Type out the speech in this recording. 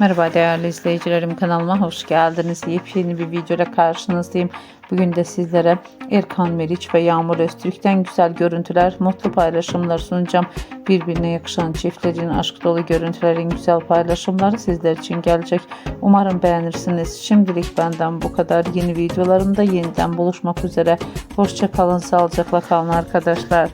Merhaba değerli izleyicilerim kanalıma hoş geldiniz. Yepyeni bir videoda karşınızdayım. Bugün de sizlere Erkan Meriç ve Yağmur Öztürk'ten güzel görüntüler, mutlu paylaşımlar sunacağım. Birbirine yakışan çiftlerin aşk dolu görüntülerin güzel paylaşımları sizler için gelecek. Umarım beğenirsiniz. Şimdilik benden bu kadar. Yeni videolarımda yeniden buluşmak üzere. Hoşçakalın, sağlıcakla kalın arkadaşlar.